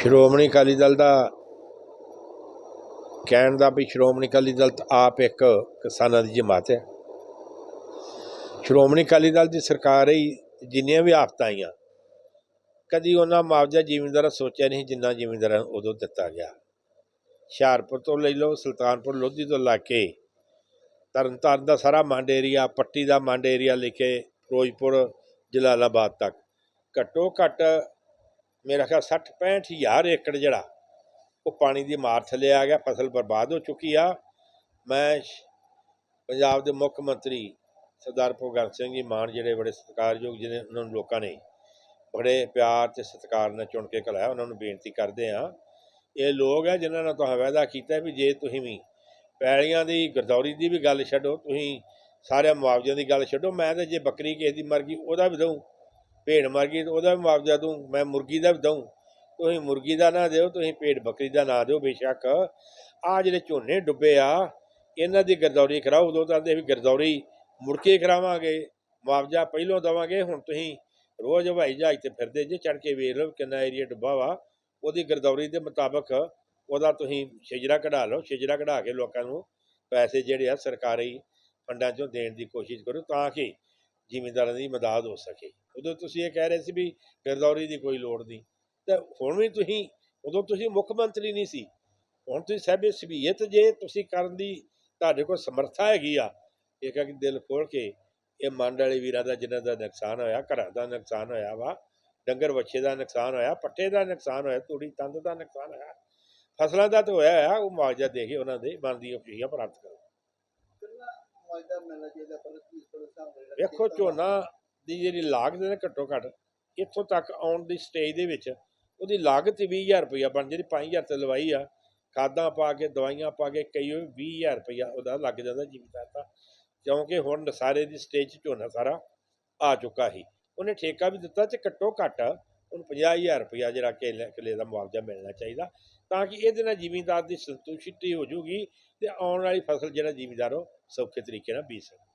ਸ਼੍ਰੋਮਣੀ ਅਕਾਲੀ ਦਲ ਦਾ ਕਹਿਣ ਦਾ ਵੀ ਸ਼੍ਰੋਮਣੀ ਅਕਾਲੀ ਦਲ ਆਪ ਇੱਕ ਕਿਸਾਨਾਂ ਦੀ ਜਮਾਤ ਹੈ। ਸ਼੍ਰੋਮਣੀ ਅਕਾਲੀ ਦਲ ਦੀ ਸਰਕਾਰ ਹੀ ਜਿੰਨੀਆਂ ਵੀ ਆਫਤਾਂ ਆਈਆਂ, ਕਦੀ ਉਹਨਾਂ ਮੁਆਵਜ਼ਾ ਜ਼ਿਮੀਂਦਾਰਾਂ ਸੋਚਿਆ ਨਹੀਂ ਜਿੰਨਾ ਜ਼ਿਮੀਂਦਾਰਾਂ ਨੂੰ ਉਦੋਂ ਦਿੱਤਾ ਗਿਆ। ਹੁਸ਼ਿਆਰਪੁਰ ਤੋਂ ਲੈ ਲਓ, ਸੁਲਤਾਨਪੁਰ ਲੋਧੀ ਤੋਂ ਲਾ ਕੇ ਤਰਨਤਾਰਨ ਦਾ ਸਾਰਾ ਮੰਡ ਏਰੀਆ, ਪੱਟੀ ਦਾ ਮੰਡ ਏਰੀਆ ਲਿਖੇ ਫਿਰੋਜ਼ਪੁਰ, ਜਲਾਲਾਬਾਦ ਤੱਕ। ਘੱਟੋ ਘੱਟ ਮੇਰਾ ਖਿਆਲ 60 65 ਹਜ਼ਾਰ ਏਕੜ ਜਿਹੜਾ, ਉਹ ਪਾਣੀ ਦੀ ਮਾਰ ਥੱਲੇ ਆ ਗਿਆ, ਫਸਲ ਬਰਬਾਦ ਹੋ ਚੁੱਕੀ ਆ। ਮੈਂ ਪੰਜਾਬ ਦੇ ਮੁੱਖ ਮੰਤਰੀ ਸਰਦਾਰ ਭਗਵੰਤ ਸਿੰਘ ਜੀ ਮਾਨ ਜਿਹੜੇ ਬੜੇ ਸਤਿਕਾਰਯੋਗ ਜਿਹਨੇ ਉਹਨਾਂ ਨੂੰ ਲੋਕਾਂ ਨੇ ਬੜੇ ਪਿਆਰ ਤੇ ਸਤਿਕਾਰ ਨਾਲ ਚੁਣ ਕੇ ਕਲਾਇਆ ਉਹਨਾਂ ਨੂੰ ਬੇਨਤੀ ਕਰਦੇ ਆ ਇਹ ਲੋਕ ਆ ਜਿਨ੍ਹਾਂ ਨਾਲ ਤੁਹਾਨੂੰ ਵਾਅਦਾ ਕੀਤਾ ਵੀ ਜੇ ਤੁਸੀਂ ਵੀ ਪੈਲੀਆਂ ਦੀ, ਗਰਦੌਰੀ ਦੀ ਵੀ ਗੱਲ ਛੱਡੋ, ਤੁਸੀਂ ਸਾਰੇ ਮੁਆਵਜ਼ਿਆਂ ਦੀ ਗੱਲ ਛੱਡੋ, ਮੈਂ ਤਾਂ ਜੇ ਬੱਕਰੀ ਕਿਸੇ ਦੀ ਮਰ ਗਈ, ਉਹਦਾ ਵੀ ਦਊਂ। ਭੇਡ ਮਰ ਗਈ ਤਾਂ ਉਹਦਾ ਵੀ ਮੁਆਵਜ਼ਾ ਦੂੰ ਮੈਂ ਮੁਰਗੀ ਦਾ ਵੀ ਦਊਂ। ਤੁਸੀਂ ਮੁਰਗੀ ਦਾ ਨਾ ਦਿਓ, ਤੁਸੀਂ ਭੇਡ ਬੱਕਰੀ ਦਾ ਨਾ ਦਿਓ ਬੇਸ਼ੱਕ। ਆ ਜਿਹੜੇ ਝੋਨੇ ਡੁੱਬੇ ਆ, ਇਹਨਾਂ ਦੀ ਗਰਦੌਰੀ ਕਰਾਓ, ਉਦੋਂ ਤਾਂ ਦੇ ਵੀ ਗਰਦੌਰੀ ਮੁੜ ਕੇ ਕਰਾਵਾਂਗੇ, ਮੁਆਵਜ਼ਾ ਪਹਿਲੋਂ ਦਵਾਂਗੇ, ਹੁਣ ਤੁਸੀਂ ਰੋਜ਼ ਹਵਾਈ ਜਹਾਜ਼ ਤੇ ਫਿਰਦੇ ਜੇ ਚੜ ਕੇ ਵੇਖ ਲਓ ਕਿੰਨਾ ਏਰੀਆ ਡੁੱਬਾ ਵਾ। ਉਹਦੀ ਗਰਦੌਰੀ ਦੇ ਮੁਤਾਬਕ ਉਹਦਾ ਤੁਸੀਂ ਸ਼ਿਜਰਾ ਕਢਾ ਲਓ ਸ਼ਿਜਰਾ ਕਢਾ ਕੇ ਲੋਕਾਂ ਨੂੰ ਪੈਸੇ ਜਿਹੜੇ ਆ ਸਰਕਾਰੀ ਫੰਡਾਂ ਚੋਂ ਦੇਣ ਦੀ ਕੋਸ਼ਿਸ਼ ਕਰੋ, ਤਾਂ ਕਿ ਜ਼ਿਮੀਂਦਾਰਾਂ ਦੀ ਮਦਦ ਹੋ ਸਕੇ। ਉਦੋਂ ਤੁਸੀਂ ਇਹ ਕਹਿ ਰਹੇ ਸੀ ਵੀ ਗਰਦੌਰੀ ਦੀ ਕੋਈ ਲੋੜ ਨਹੀਂ। ਤਾਂ ਹੁਣ ਵੀ ਤੁਸੀਂ, ਉਦੋਂ ਤੁਸੀਂ ਮੁੱਖ ਮੰਤਰੀ ਨਹੀਂ ਸੀ। ਹੁਣ ਤੁਸੀਂ ਸਹਿਬੇ ਸਬੀਅਤ ਜੇ ਤੁਸੀਂ ਕਰਨ ਦੀ ਤੁਹਾਡੇ ਕੋਲ ਸਮਰੱਥਾ ਹੈਗੀ ਆ, ਇਹ ਕਿ ਦਿਲ ਖੋਲ ਕੇ ਇਹ ਮੰਡ ਵਾਲੇ ਵੀਰਾਂ ਦਾ ਜਿਨ੍ਹਾਂ ਦਾ ਨੁਕਸਾਨ ਹੋਇਆ, ਘਰਾਂ ਦਾ ਨੁਕਸਾਨ ਹੋਇਆ ਵਾ, ਡੰਗਰ ਵੱਛੇ ਦਾ ਨੁਕਸਾਨ ਹੋਇਆ, ਪੱਠੇ ਦਾ ਨੁਕਸਾਨ ਹੋਇਆ, ਤੂੜੀ ਤੰਦ ਦਾ ਨੁਕਸਾਨ ਹੋਇਆ, ਫਸਲਾਂ ਦਾ ਤਾਂ ਹੋਇਆ ਆ ਉਹ ਮੁਆਵਜ਼ਾ ਦੇ ਕੇ ਉਹਨਾਂ ਦੇ ਬਣਦੀਆਂ ਖੁਸ਼ੀਆਂ ਪ੍ਰਾਪਤ ਕਰੋ ਕਿੰਨਾ ਮੁਆਵਜ਼ਾ ਮਿਲਣਾ ਚਾਹੀਦਾ ਪਰ ਕੀ ਥੋੜਾ ਹਿਸਾਬ ਨਾਲ ਵੇਖੋ, ਝੋਨਾ ਦੀ ਜਿਹੜੀ ਲਾਗਤ ਹੈ ਘੱਟੋ ਘੱਟ ਇੱਥੋਂ ਤੱਕ ਆਉਣ ਦੀ ਸਟੇਜ ਦੇ ਵਿੱਚ ਉਹਦੀ ਲਾਗਤ ਹੀ 20000 ਰੁਪਇਆ ਬਣ ਜਿਹੜੀ 5000 ਤੇ ਲਵਾਈ ਆ। ਖਾਦਾਂ ਪਾ ਕੇ, ਦਵਾਈਆਂ ਪਾ ਕੇ ਕਈ ਵਾਰ 20000 ਰੁਪਇਆ ਉਹਦਾ ਲੱਗ ਜਾਂਦਾ ਜ਼ਿਮੀਦਾਰ ਦਾ। ਕਿਉਂਕਿ ਹੁਣ ਨਸਾਰੇ ਦੀ ਸਟੇਜ 'ਚ ਝੋਨਾ ਸਾਰਾ ਆ ਚੁੱਕਾ ਸੀ। ਉਹਨੇ ਠੇਕਾ ਵੀ ਦਿੱਤਾ ਤੇ ਘੱਟੋ ਘੱਟ ਉਹਨੂੰ 50000 ਰੁਪਇਆ ਜਿਹੜਾ ਕਿੱਲੇ ਕਿੱਲੇ ਦਾ ਮੁਆਵਜ਼ਾ ਮਿਲਣਾ ਚਾਹੀਦਾ, ਤਾਂ ਕਿ ਇਹਦੇ ਨਾਲ ਜ਼ਿਮੀਂਦਾਰ ਦੀ ਸੰਤੁਸ਼ਟੀ ਹੋ ਜੂਗੀ ਤੇ ਆਉਣ ਵਾਲੀ ਫਸਲ ਜਿਹੜਾ ਜ਼ਿਮੀਂਦਾਰ ਉਹ ਸੌਖੇ ਤਰੀਕੇ ਨਾਲ ਬੀਜ ਸਕਦਾ